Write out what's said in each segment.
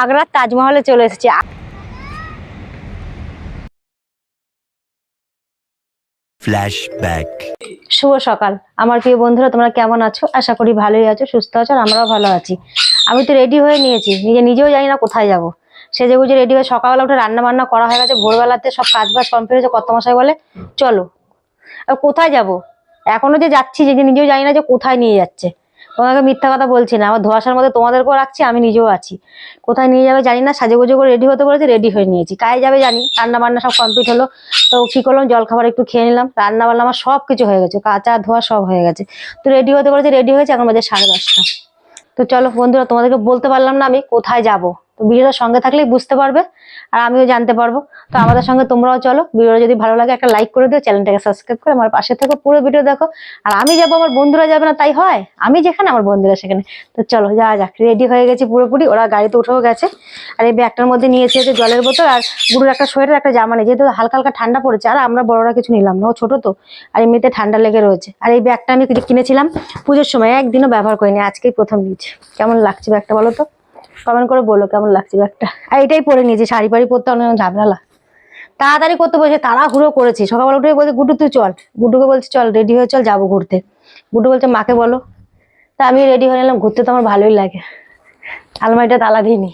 আগ্রার তাজমহলে চলে এসেছি। শুভ সকাল। আমার প্রিয় বন্ধুরা তোমরা কেমন আছো? আশা করি ভালোই আছো সুস্থ আছো আর আমরাও ভালো আছি। আমি তো রেডি হয়ে নিয়েছি নিজে নিজেও জানি না কোথায় যাব। সেজে গুজে রেডি হয়ে সকালবেলা উঠে রান্না বান্না করা হয়ে গেছে ভোরবেলাতে সব কাজ বাজ কমপ্লিট হয়েছে কত মশাই বলে চলো আর কোথায় যাব? এখনও যে যাচ্ছি যে যে নিজেও জানি না যে কোথায় নিয়ে যাচ্ছে। তোমাকে মিথ্যা কথা বলছি না, আমার ধোয়াশার মধ্যে তোমাদেরকেও রাখছি, আমি নিজেও আছি। কোথায় নিয়ে যাবে জানি না সাজে গুজে করে রেডি হতে বলেছে রেডি হয়ে নিয়েছি। কায় যাবে জানি রান্না বান্না সব কমপ্লিট হলো। তো কি করলাম, জল খাবার একটু খেয়ে নিলাম রান্না বান্না আমার সব কিছু হয়ে গেছে, কাঁচা ধোয়া সব হয়ে গেছে। তো রেডি হতে বলেছে রেডি হয়েছে, এখন বাজে সাড়ে দশটা। তো চলো বন্ধুরা, তোমাদেরকে বলতে পারলাম না আমি কোথায় যাব। তো ভিডিওটা সঙ্গে থাকলেই বুঝতে পারবে, আর আমিও জানতে পারব। তো আমাদের সঙ্গে তোমরাও চলো, ভিডিওটা যদি ভালো লাগে একটা লাইক করে দিও, চ্যানেলটাকে সাবস্ক্রাইব করে আমার পাশে থেকে, পুরো ভিডিও দেখো। আর আমি যাব, আমার বন্ধুরা যাবে না, তাই হয়? আমি যেখানে, আমার বন্ধুরা সেখানে। তো চলো যাওয়া যাক রেডি হয়ে গেছি পুরোপুরি, ওরা গাড়িতে উঠেও গেছে। আর এই ব্যাগটার মধ্যে নিয়েছি হচ্ছে জলের বোতল আর গুরুর একটা সোয়েটার, একটা জামা নেই। যেহেতু হালকা হালকা ঠান্ডা পড়েছে, আর আমরা বড়রা কিছু নিলাম না, ও ছোটো তো, আর এমনিতে ঠান্ডা লেগে রয়েছে। আর এই ব্যাগটা আমি কিনেছিলাম পুজোর সময়, একদিনও ব্যবহার করিনি, আজকেই প্রথম নিয়েছি। কেমন লাগছে ব্যাগটা বলো তো? কমেন্ট করে বলো কেমন লাগছে ব্যাগটা। আর এটাই পরে নিয়েছি শাড়ি পাড়ি পরতে অনেক ঝামেলা। তাড়াতাড়ি করতে বসে তাড়াহুড়ো করেছি। সকালবেলা উঠে বলছে গুড্ডু তুই চল। গুড্ডুকে বলছি, চল রেডি হয়ে চল, যাব ঘুরতে। গুড্ডু বলছে, মাকে বলো। তা আমি রেডি হয়ে নিলাম, ঘুরতে তো আমার ভালোই লাগে। আলমারিটা তালা দিইনি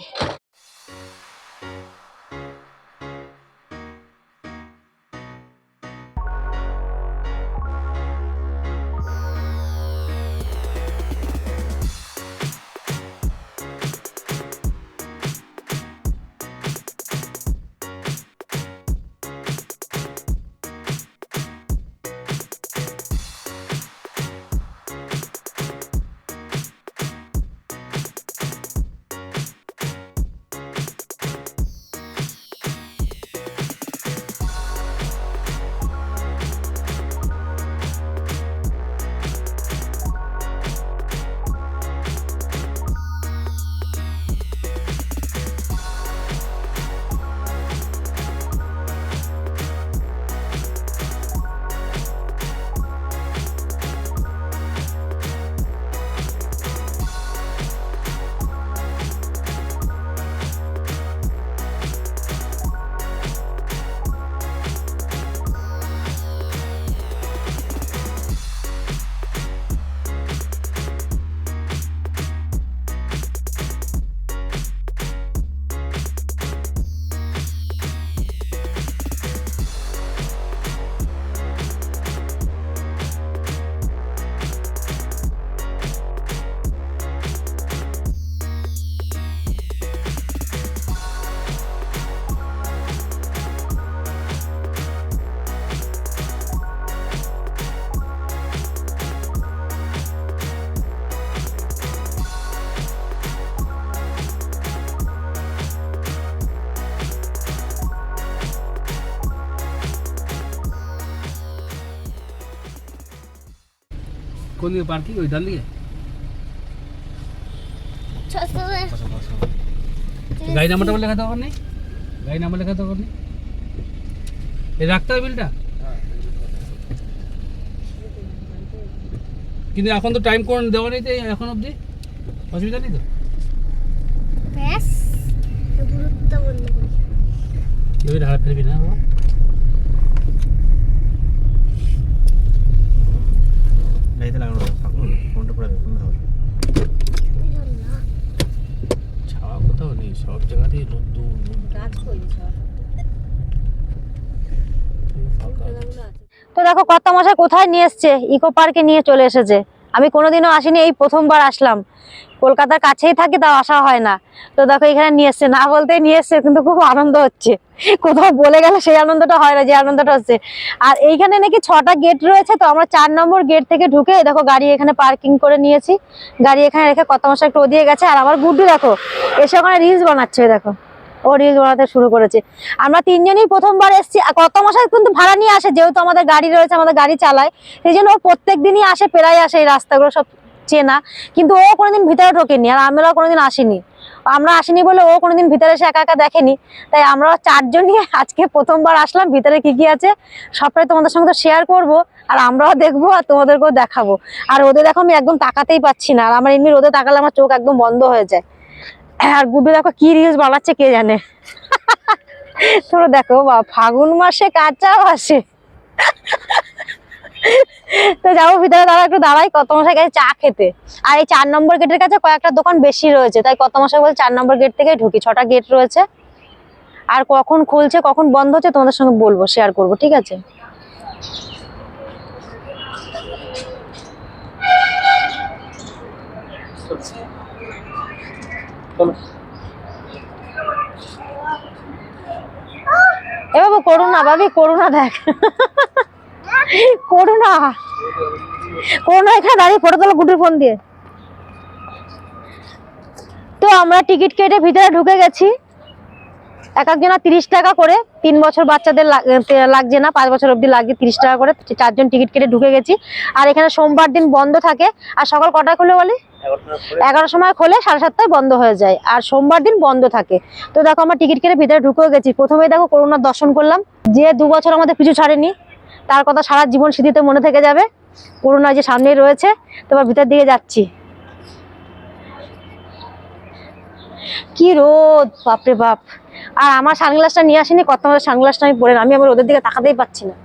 কোন দিকে পার্কিং? ওই ডান দিকে? গাড়ি নাম্বারটা বলে লেখা দরকার নেই গাড়ি নাম্বার লেখা দরকার নেই এই রাখতে হবে বিলটা? কিন্তু এখন তো টাইম কোন দেওয়া নেই তো এই এখন অবধি? অসুবিধা নেই তো? ব্যাস গুরুত্বপূর্ণ কেউ ঢালা ফেলবি না বাবা। গাড়িতে লাগানো থাকুন ফোনটা পড়ে দেখুন ছাওয়া কোথাও নেই সব জায়গাতেই রোদ্দুর তো দেখো কত মশাই কোথায় নিয়ে এসছে? ইকো পার্কে নিয়ে চলে এসেছে। আমি কোনোদিনও আসিনি, এই প্রথমবার আসলাম। কলকাতার কাছেই থাকি, তাও আসা হয় না। তো দেখো, এখানে নিয়ে এসছে। না বলতেই নিয়ে এসছে, কিন্তু খুব আনন্দ হচ্ছে। কোথাও বলে গেলে সেই আনন্দটা হয় না, যে আনন্দটা হচ্ছে। আর এইখানে নাকি ছটা গেট রয়েছে, তো আমরা চার নম্বর গেট থেকে ঢুকে দেখো, গাড়ি এখানে পার্কিং করে নিয়েছি। গাড়ি এখানে রেখে কত মশাই একটু ওদিকে গেছে, আর আমার গুড্ডু দেখো, এসে ওখানে রিলস বানাচ্ছে, দেখো। ও রিলস বানাতে শুরু করেছে। আমরা তিনজনই প্রথমবার এসেছি। কত মশাই কিন্তু ভাড়া নিয়ে আসে, যেহেতু আমাদের গাড়ি রয়েছে, আমাদের গাড়ি চালায়। সেই জন্য ও প্রত্যেক দিনই আসে, প্রায় আসে এই রাস্তাগুলো সব চেনা। কিন্তু ও কোনোদিন ভিতরে ঢোকেনি, আর আমরাও কোনোদিন আসিনি। আমরা আসিনি বলে ও কোনোদিন ভিতরে এসে একা একা দেখেনি। তাই আমরা চারজনই আজকে প্রথমবার আসলাম, ভিতরে কি কি আছে, সবটাই তোমাদের সঙ্গে শেয়ার করব। আর আমরাও দেখব আর তোমাদেরকেও দেখাবো। আর ওদের দেখো আমি একদম তাকাতেই পাচ্ছি না। আর আমার এমনি রোদে তাকালে আমার চোখ একদম বন্ধ হয়ে যায়। আর গুড্ডু দেখো কি রিলস বানাচ্ছে কে জানে? তোমরা দেখো, বা ফাগুন মাসে কাঁচা আসে তো যাব ভিতরে দাঁড়া একটু দাঁড়াই, কত মশাই কাছে চা খেতে। আর এই চার নম্বর গেটের কাছে কয়েকটা দোকান বেশি রয়েছে, তাই কত মশাই বলছে চার নম্বর গেট থেকে ঢুকি, ছটা গেট রয়েছে। আর কখন খুলছে, কখন বন্ধ হচ্ছে, তোমাদের সঙ্গে বলব শেয়ার করব, ঠিক আছে? চলো এ বাবু করুণা বাবি করুণা দেখ। করুণা করুণা এখানে দাঁড়িয়ে ফটো তোলা গুটির ফোন দিয়ে। তো আমরা টিকিট কেটে ভিতরে ঢুকে গেছি। এক একজনা তিরিশ টাকা করে। তিন বছর বাচ্চাদের লাগ- লাগছে না, পাঁচ বছর অবধি লাগছে তিরিশ টাকা করে। চারজন টিকিট কেটে ঢুকে গেছি। আর এখানে সোমবার দিন বন্ধ থাকে। আর সকাল কটায় খুলে বলি? এগারোটার সময় খোলে, সাড়ে সাতটায় বন্ধ হয়ে যায়। আর সোমবার দিন বন্ধ থাকে। তো দেখো, আমরা টিকিট কেটে ভিতরে ঢুকেও গেছি। প্রথমে দেখো করোনার দর্শন করলাম। যে দু বছর আমাদের পিছু ছাড়েনি, তার কথা সারা জীবন স্মৃতিতে মনে থেকে যাবে। করোনা যে সামনেই রয়েছে তোমার ভিতর দিকে যাচ্ছি। কি রোদ বাপরে বাপ। আর আমার সানগ্লাসটা নিয়ে আসিনি, কত আমাদের সানগ্লাসটা আমি পরে। আমি আমার ওদের দিকে তাকাতেই পাচ্ছি না।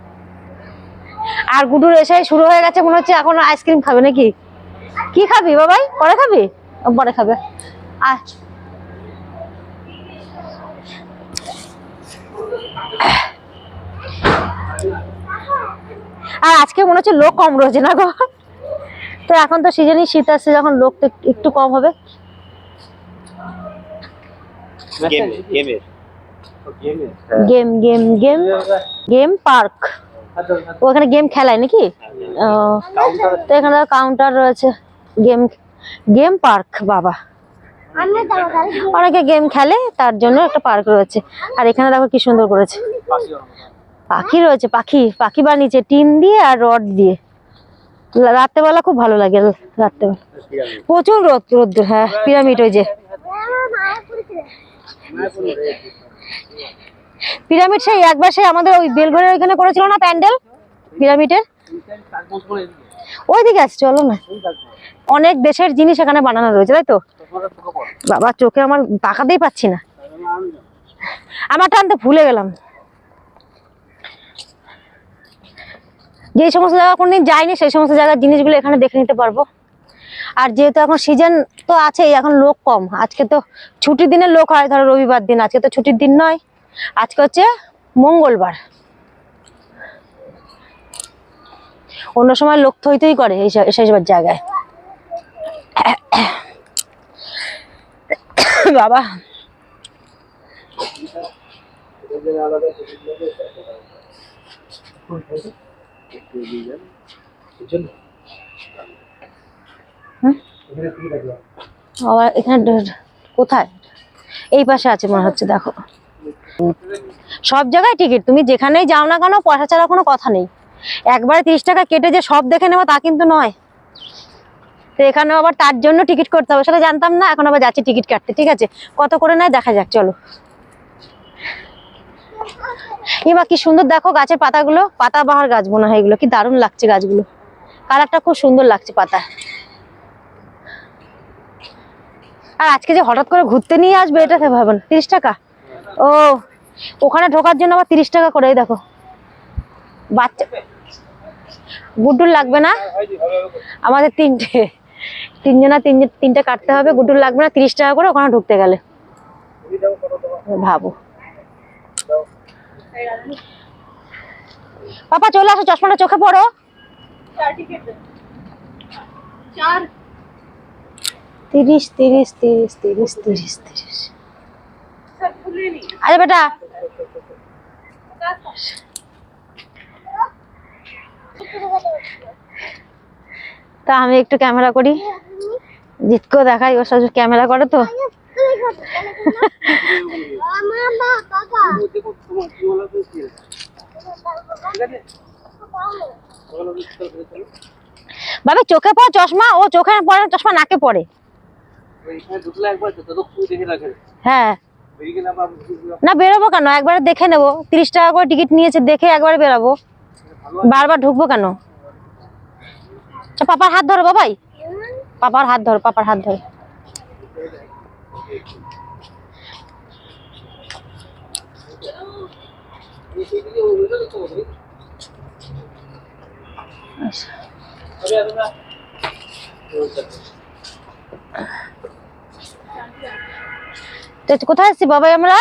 আর গুডুর এসে শুরু হয়ে গেছে, মনে হচ্ছে এখন আইসক্রিম খাবে নাকি? কি খাবি বাবাই? পরে খাবি? পরে খাবে। আয়। আর আজকে মনে হচ্ছে লোক কম রয়েছে না গো? তো এখন তো সিজনই শীত আসছে যখন লোক তো একটু- কম হবে। Game game game game park. ওখানে গেম খেলায় নাকি? ও, তো এখানে কাউন্টার রয়েছে। গেম গেম পার্ক বাবা। অনেকে গেম খেলে তার জন্য একটা পার্ক রয়েছে। আর এখানে দেখো কি সুন্দর করেছে। পাখি রয়েছে পাখি। পাখি বানিয়েছে টিন দিয়ে আর রড দিয়ে। রাত্রেবেলা খুব ভালো লাগে রাত্রেবেলা। প্রচুর রোদ রোদ্দুর হ্যাঁ পিরামিড ওই যে। পিরামিড সেই একবার সেই আমাদের ওই বেলঘরের ওইখানে করেছিল না প্যান্ডেল? পিরামিডের? ওইদিকে আছে চলো না। অনেক দেশের জিনিস এখানে বানানো রয়েছে, তাই তো? বাবা, চোখে আমার তাকাতেই পাচ্ছি না। আমার টানতে ভুলে গেলাম। যে সমস্ত জায়গা কোনদিন যাইনি, সেই সমস্ত জায়গার জিনিসগুলো এখানে দেখে নিতে পারব। আর যেহেতু এখন সিজন তো আছেই, এখন লোক কম। আজকে তো ছুটির দিনে লোক হয়, ধরো রবিবার দিন। আজকে তো ছুটির দিন নয়। আজকে হচ্ছে মঙ্গলবার। অন্য সময় লোক থই থই করে এই জায়গায়। বাবা। আবার এখানে কোথায়? এই পাশে আছে মনে হচ্ছে, দেখো। সব জায়গায় টিকিট, তুমি যেখানেই যাও না কেন, পয়সা ছাড়া কোনো কথা নেই। একবারে তিরিশ টাকা কেটে যে সব দেখে নেব তা কিন্তু নয়। তো এখানে আবার তার জন্য টিকিট করতে হবে, সেটা জানতাম না, এখন আবার যাচ্ছি টিকিট কাটতে, ঠিক আছে? কত করে নেয় দেখা যাক, চলো। এবার কি সুন্দর, দেখো গাছের পাতাগুলো, পাতা বাহার গাছ মনে হয় এগুলো, কি দারুণ লাগছে গাছগুলো। কালারটা খুব সুন্দর লাগছে পাতা। আর আজকে যে হঠাৎ করে ঘুরতে নিয়ে আসবে, এটা ভাবেন তিরিশ টাকা? ও, ওখানে ঢোকার জন্য আবার তিরিশ টাকা করে এই দেখো। বাচ্চা গুড্ডুর লাগবে না? আমাদের তিনটে। তিনজনা তিন তিনটে কাটতে হবে, গুড্ডুর লাগবে না, তিরিশ টাকা করে ওখানে ঢুকতে গেলে। ভাবো। পাপা, চলে আসো, চশমাটা চোখে পড়ো। তিরিশ তিরিশ তিরিশ তিরিশ তিরিশ তিরিশ। আরে বেটা। তা আমি একটু ক্যামেরা করি। জিতকেও দেখাই ও সব ক্যামেরা করে তো। বাবা চোখে পড়ে চশমা ও চোখে না, চশমা নাকে রাখে হ্যাঁ। না বেরোবো কেন? একবারে দেখে নেব। তিরিশ টাকা করে টিকিট নিয়েছে দেখে একবারে বেরাবো। বারবার ঢুকবো কেন? পাপার হাত ধরো বাবাই পাপার হাত ধরো, পাপার হাত ধরো। কোথায় এসেছি বাবাই আমরা?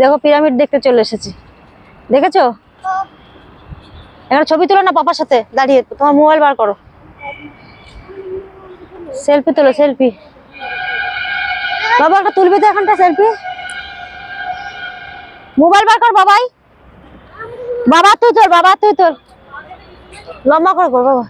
দেখো পিরামিড দেখতে চলে এসেছি। দেখেছ? এখানে ছবি তুলো না পাপার সাথে। দাঁড়িয়ে, তোমার মোবাইল বার করো। সেলফি তোলো, সেলফি। বাবা, একটা তুলবি তো এখানটা সেলফি? মোবাইল বার কর বাবাই। বাবা, তুই তোর, বাবা, তুই তোর। লম্বা করে বাবা।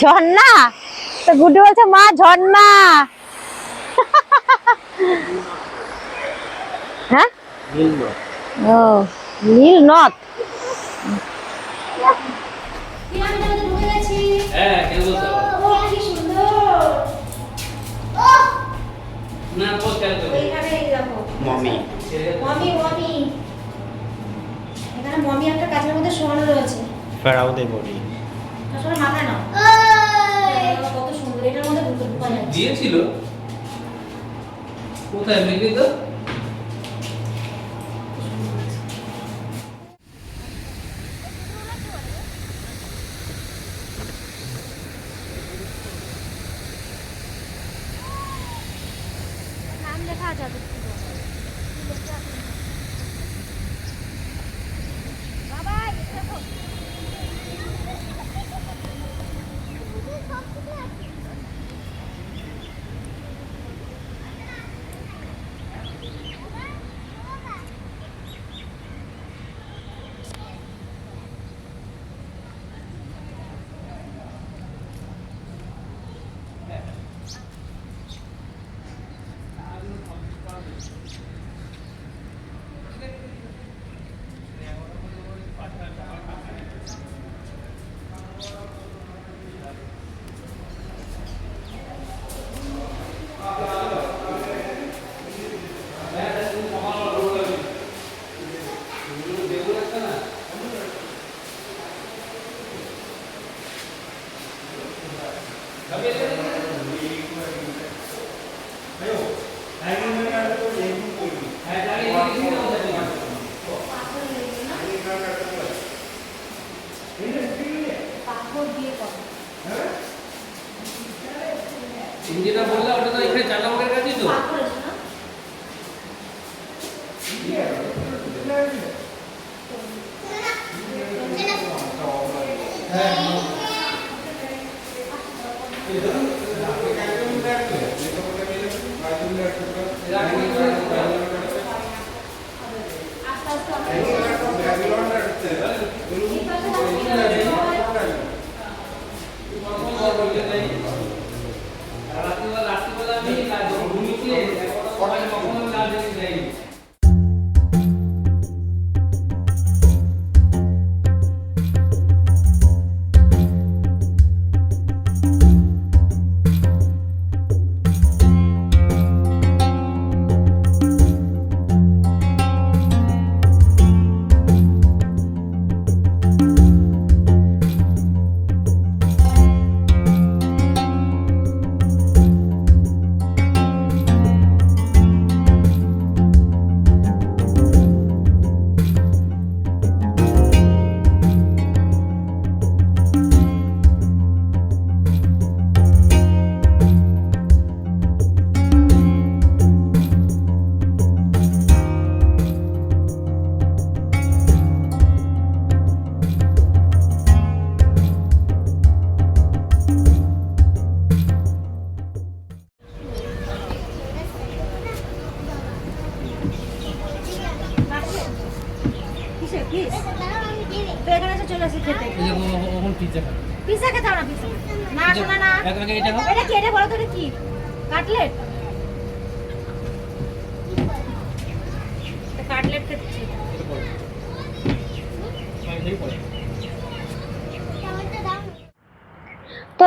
ঝর্ণা? তো গুড্ডু বলছে মা ঝর্ণা। হ্যাঁ? ও নীল নথ হ্যাঁ মমি। Mummy mummy. এখানে মমি একটা কাছের মধ্যে শোয়ানো রয়েছে। বলি আসলে মাথায় না এটার মধ্যে দিয়েছিল। কোথায়? মিলিত তো?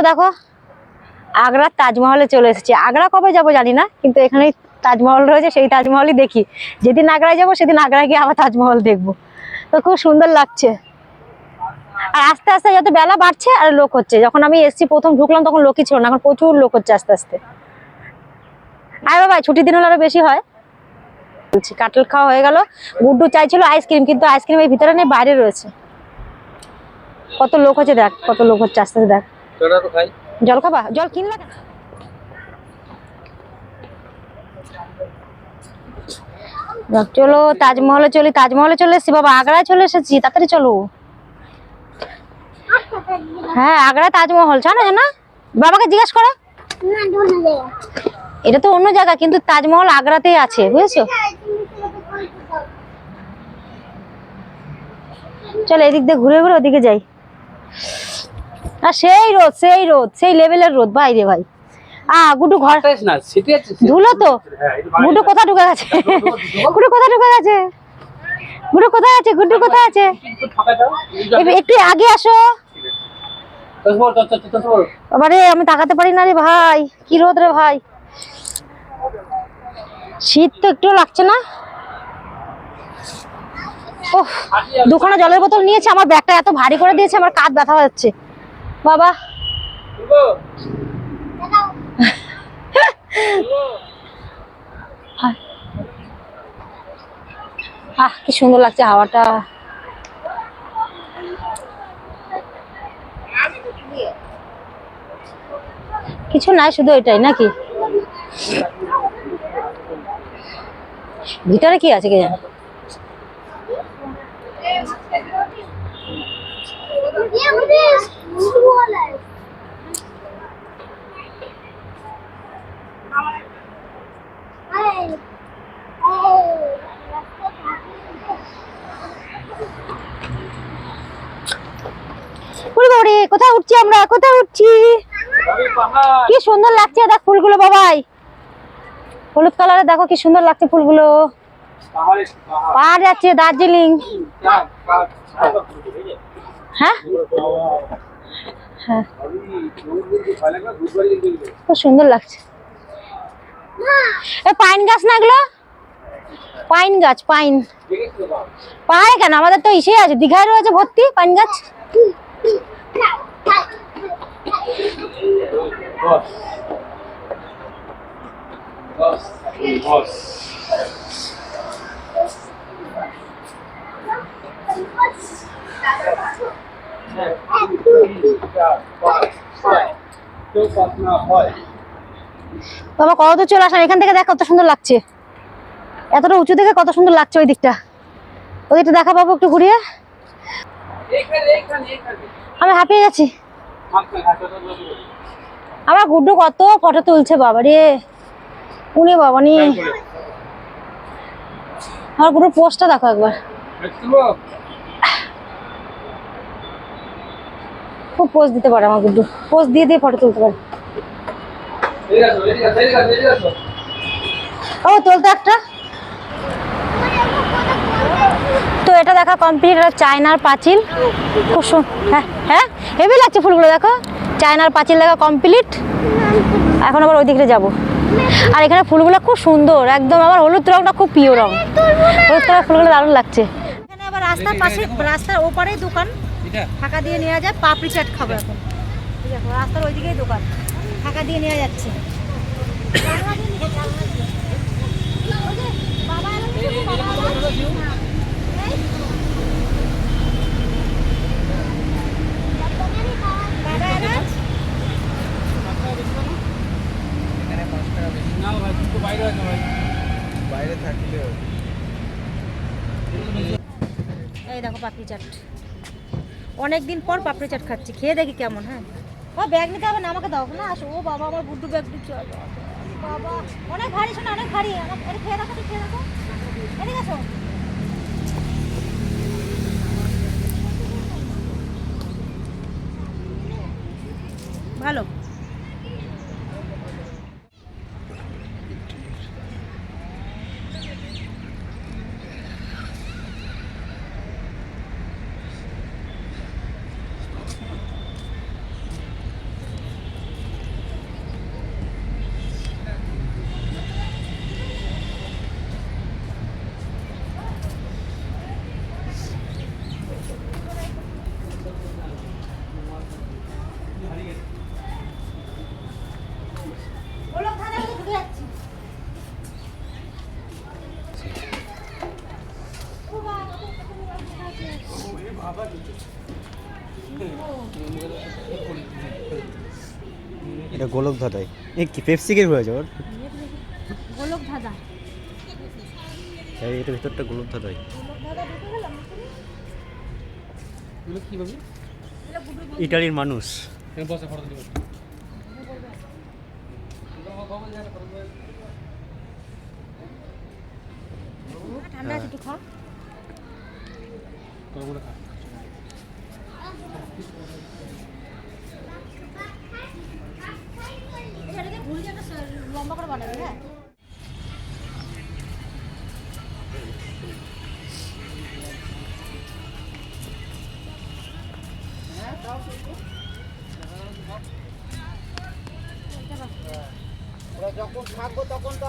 দেখো আগ্রার তাজমহলে চলে এসেছি। আগ্রা কবে যাব জানি না, কিন্তু এখানে তাজমহল রয়েছে, সেই তাজমহলই দেখি। যেদিন আগ্রায় যাব, সেদিন আগ্রায় গিয়ে আবার তাজমহল দেখব। তো খুব সুন্দর লাগছে। আর আস্তে আস্তে যত বেলা বাড়ছে, আর লোক হচ্ছে। যখন আমি এসছি, প্রথম ঢুকলাম, তখন লোকই ছিল না, এখন প্রচুর লোক হচ্ছে আস্তে আস্তে। আর বাবা ছুটির দিন হলে আরও বেশি হয়। বলছি কাটল খাওয়া হয়ে গেল। গুড্ডু চাইছিল আইসক্রিম, কিন্তু আইসক্রিম এই ভিতরে নেই বাইরে রয়েছে। কত লোক হচ্ছে, দেখ, কত লোক হচ্ছে, আস্তে আস্তে দেখ। খাই জল খাবা? জল কিনলা কেন? চলো, তাজমহলে চলি, তাজমহলে চলে এসেছি। বাবা, আগ্রায় চলে এসেছি। তাড়াতাড়ি চলো। হ্যাঁ আগ্রায় তাজমহল। জানো না বাবাকে জিজ্ঞেস করো। এটা তো অন্য জায়গা, কিন্তু তাজমহল আগ্রাতেই আছে, বুঝেছ? চলো, এদিক দিয়ে ঘুরে ঘুরে ওদিকে যাই। আর সেই রোদ সেই রোদ সেই লেভেলের রোদ বাইরে ভাই। আ গুডু ঘর। খাইস না? সিটি আছে ধুলো তো। গুডু কোথায় ঢুকে গেছে? গুডু ঢুকে গেছে? গুডু কোথায় আছে? গুডু কোথায় আছে? একটু- আগে আসো। আমি তাকাতে পারি না রে ভাই। কি রোদ রে ভাই। শীত তো একটু লাগছে না। ওহ দুখানা জলের বোতল নিয়েছে আমার ব্যাগটা এত ভারী করে দিয়েছে আমার কাঁধ ব্যথা হচ্ছে বাবা। আহ কি সুন্দর লাগছে হাওয়াটা। কিছু নাই শুধু ওইটাই নাকি? ভিতরে কি আছে কে জানো? Yeah, ওরে কোথায় উঠছি আমরা? কোথায় উঠছি? কি সুন্দর লাগছে দেখ ফুলগুলো বাবাই। হলুদ কালারে দেখো কি সুন্দর লাগছে ফুলগুলো। পাহাড় যাচ্ছে দার্জিলিং। হ্যাঁ? হ্যাঁ। খুব সুন্দর লাগছে। এ পাইন গাছ না এগুলো? পাইন গাছ পাইন। পাহাড়ে কেন? আমাদের তো ইসে আছে। দীঘায় রয়েছে ভর্তি পাইন গাছ? বাবা কত দূর চলে আসলাম? এখান থেকে দেখ কত সুন্দর লাগছে। এতটা উঁচু থেকে কত সুন্দর লাগছে ওই দিকটা। ওই দিকটা দেখা পাবো একটু ঘুরিয়ে। আমি হাঁপিয়ে গেছি। আমার গুড্ডু কত ফটো তুলছে বাবা রে। উনি বাবা নি। আমার গুড্ডুর পোস্টটা দেখো একবার। খুব পোস্ট দিতে পারে আমার গুড্ডু পোস্ট দিয়ে দিয়ে ফটো তুলতে পারে। ও, তুলতো একটা? তো এটা দেখা কমপ্লিট এটা চায়নার পাঁচিল। খুব হ্যাঁ হ্যাঁ? হেভি লাগছে ফুলগুলো, দেখো। চায়নার পাঁচিল দেখা কমপ্লিট এখন আবার ওই দিকে যাব। আর এখানে ফুলগুলো খুব সুন্দর, একদম আমার হলুদ রংটা খুব প্রিয় রং। হলুদ কালার ফুলগুলো দারুণ লাগছে। এখানে আবার রাস্তার পাশে রাস্তার ওপারেই দোকান। টাকা দিয়ে নেওয়া যায় পাপড়ি চাট খাব এখন। ঠিক আছে রাস্তার ওইদিকেই দোকান। টাকা দিয়ে নেওয়া যাচ্ছে। না ভাই দুটো বাইরে আছে এই দেখো পাপড়ি চাট। অনেক দিন পর পাপড়ি চাট খাচ্ছি, খেয়ে দেখি কেমন হ্যাঁ। ও ব্যাগ নিতে হবে না, আমাকে দাও, না, আসো। ও, বাবা, আমার বুদ্ধু ব্যাগ দিচ্ছে বাবা, অনেক ভারী, শোনা, অনেক ভারী। আমার খেয়ে দেখো তো খেয়ে দেখো। এদিকে আসো। ভালো এটা গোলক ধাঁধাই এ কি পেপসিকের হয়েছে ওর? গোলক ধাঁধা এই এটা ভিতরটা গোলক ভাবি? ইটালির মানুষ। বসে ঠান্ডা আছে একটু খা।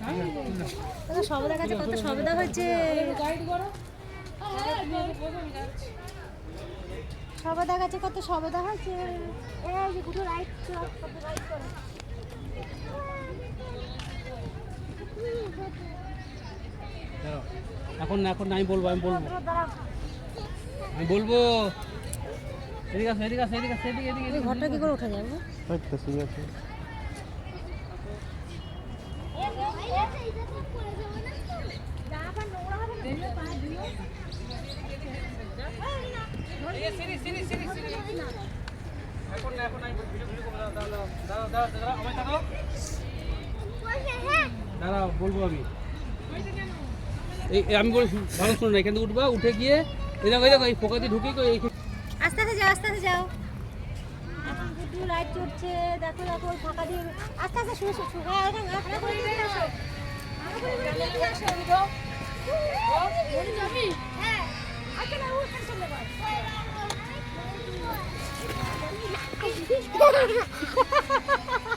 সবদা কাছে কত সবদা হচ্ছে সবদা কাছে কত সবদা হচ্ছে এই যে দুটো রাইট কত রাইট করে এখন এখন আমি বলব আমি বলব। আমি বলব। এদিকে আসো এদিকে আসো এদিকে আসো এদিকে এদিকে ঘরটা কি করে উঠা যাবে ঠিক আছে এখন না এখন আমি ভিডিও ভিডিও করব দাঁড়াও, বলব আমি। এই আমি বলি, ভালো শুনে না, এখান থেকে উঠবা, উঠে গিয়ে, এই দেখো এই দেখো, এই দিয়ে ঢুকে এই আস্তে আস্তে যাও, আস্তে আস্তে যাও। এখন গুড্ডু লাইট চড়ছে, দেখো দেখো ফাঁকা দিয়ে। আস্তে আস্তে, শুয়ে শুয়ে হ্যাঁ Ha ha ha ha ha!